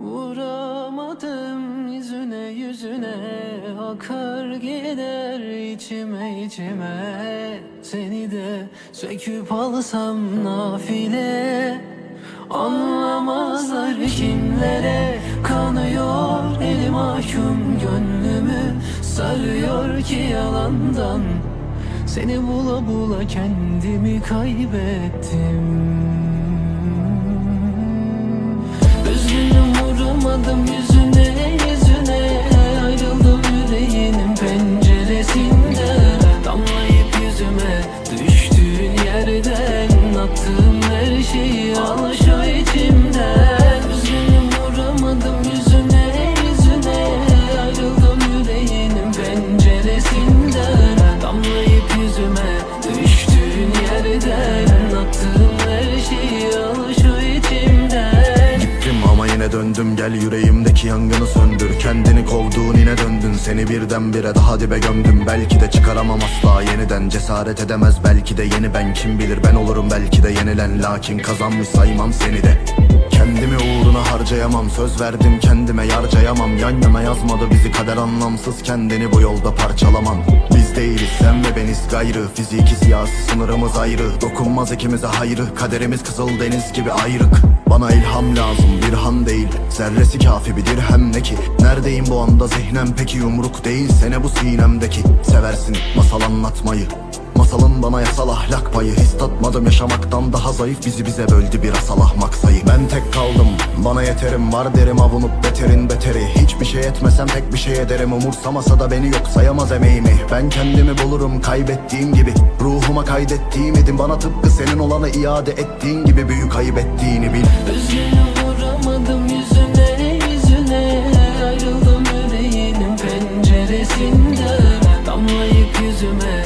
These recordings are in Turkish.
Vuramadım yüzüne yüzüne. Akar gider içime içime. Seni de söküp alsam nafile. Anlamazlar kimlere. Kanıyor elim mahkum gönlümü. Sarıyor ki yalandan. Seni bula bula kendimi kaybettim vuramadım yüzüne gel yüreğimdeki yangını söndür. Kendini kovduğun yine döndün. Seni birdenbire daha dibe gömdüm. Belki de çıkaramam asla. Yeniden cesaret edemez. Belki de yeni ben Kim bilir. Ben olurum belki de yenilen. Lakin kazanmış saymam seni de. Kendimi uğruna harcayamam. Söz verdim kendime yarcayamam. Yan yana yazmadı bizi kader anlamsız. Kendini bu yolda parçalaman Biz değiliz. Sen ve beniz gayrı. Fiziki siyasi sınırımız ayrı. Dokunmaz ikimize hayrı. Kaderimiz kızıl deniz gibi ayrık. Bana ilham lazım. Bir han değil Zerresi kafi bir dirhem ne ki. Neredeyim bu anda zihnem peki yumruk değil Sene bu sinemdeki. Seversin masal anlatmayı. Masalın bana yasal ahlak payı. His tatmadım yaşamaktan daha zayıf. Bizi bize böldü bir asal ahmak sayı. Ben tek kaldım. Bana yeterim Var derim. Avunup beterin beteri. Hiçbir şey etmesem pek bir şey ederim. Umursamasa da beni yok sayamaz emeğimi. Ben kendimi bulurum kaybettiğim gibi. Ruhuma kaydettiğim idim. Bana tıpkı senin olanı iade ettiğin gibi. Büyük ayıp ettiğini bil. Üzgünüm vuramadım yüzüne yüzüne. Ayrıldım yüreğinin penceresinden Damlayıp yüzüme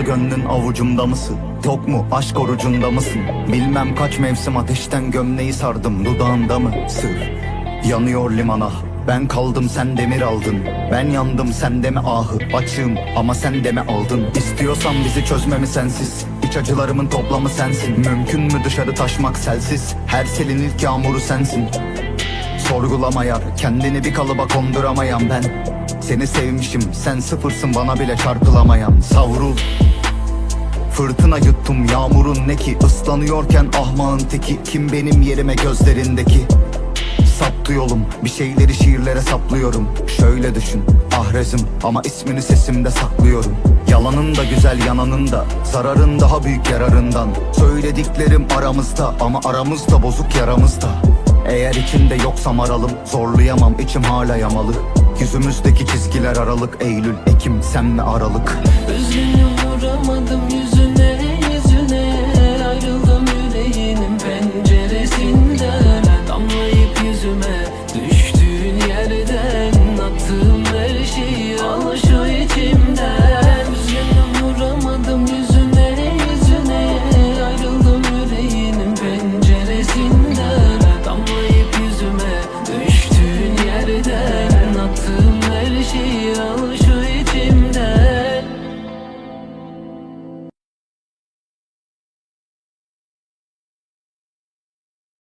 Dalgalı gönlün avucumda mısın? Yok mu aşk orucunda mısın? Bilmem kaç mevsim ateşten gömleği sardım dudağında mı? Sır. Yanıyor limana. Ben kaldım sen demir aldın. Ben yandım sen de mi ahı. Açığım ama sen de mi aldın. İstiyorsan bizi çözmemi sensiz. İç acılarımın toplamı sensin. Mümkün mü dışarı taşmak selsiz? Her selin ilk yağmuru sensin. Sorgulama yar Kendini bir kalıba konduramayan ben Seni sevmişim. Sen sıfırsın bana bile çarpılamayan Savrul Fırtına yuttum yağmurun ne ki ıslanıyorken ahmağın teki. Kim benim yerime gözlerindeki? Saptı yolum bir şeyleri şiirlere saplıyorum. Şöyle düşün ahrezim ama ismini sesimde saklıyorum. Yalanın da güzel yananın da Zararın daha büyük yararından. Söylediklerim aramızda ama aramızda bozuk yaramızda eğer içinde yoksam aralım Zorlayamam içim hala yamalı. Yüzümüzdeki çizgiler aralık Eylül, Ekim, sen ve Aralık. Üzgünüm vuramadım yüzü